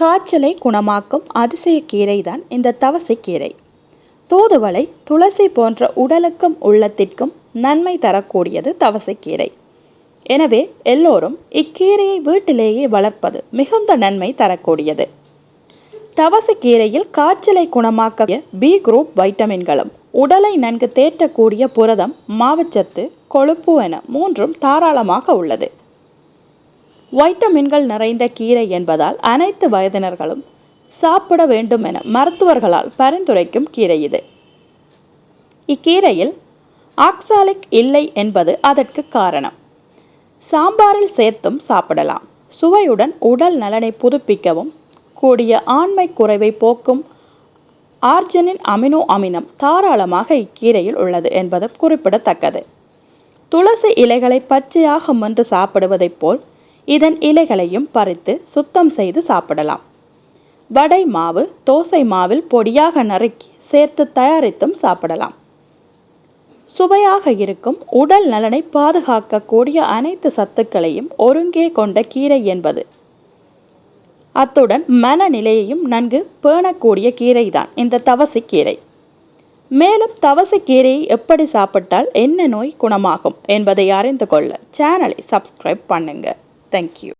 காய்ச்சலை குணமாக்கும் அதிசய கீரைதான் இந்த தவசைக்கீரை தூதுவளை துளசி போன்ற உடலுக்கும் உள்ளத்திற்கும் நன்மை தரக்கூடியது தவசைக்கீரை எனவே எல்லோரும் இக்கீரையை வீட்டிலேயே வளர்ப்பது மிகுந்த நன்மை தரக்கூடியது. தவசைக்கீரையில் காய்ச்சலை குணமாக்க பி குரூப் வைட்டமின்களும் உடலை நன்கு தேற்றக்கூடிய புரதம் மாவுச்சத்து கொழுப்பு என மூன்றும் தாராளமாக உள்ளது. வைட்டமின்கள் நிறைந்த கீரை என்பதால் அனைத்து வயதினர்களும் சாப்பிட வேண்டும் என மருத்துவர்களால் பரிந்துரைக்கும் கீரை இது. இக்கீரையில் ஆக்சாலிக் இல்லை என்பது அதற்கு காரணம். சாம்பாரில் சேர்த்தும் சாப்பிடலாம். சுவையுடன் உடல் நலனை புதுப்பிக்கவும் கூடிய ஆண்மை குறைவை போக்கும் ஆர்ஜனின் அமினோ அமினம் தாராளமாக இக்கீரையில் உள்ளது என்பதும் குறிப்பிடத்தக்கது. துளசி இலைகளை பச்சையாக மென்று சாப்பிடுவதைப் போல் இதன் இலைகளையும் பறித்து சுத்தம் செய்து சாப்பிடலாம். வடை மாவு தோசை மாவில் பொடியாக நறுக்கி சேர்த்து தயாரித்தும் சாப்பிடலாம். சுவையாக இருக்கும் உடல் நலனை பாதுகாக்கக்கூடிய அனைத்து சத்துக்களையும் ஒருங்கே கொண்ட கீரை என்பது. அத்துடன் மனநிலையையும் நன்கு பேணக்கூடிய கீரைதான் இந்த தவசி கீரை. மேலும் தவசி கீரையை எப்படி சாப்பிட்டால் என்ன நோய் குணமாகும் என்பதை அறிந்து கொள்ள சேனலை சப்ஸ்கிரைப் Thank you.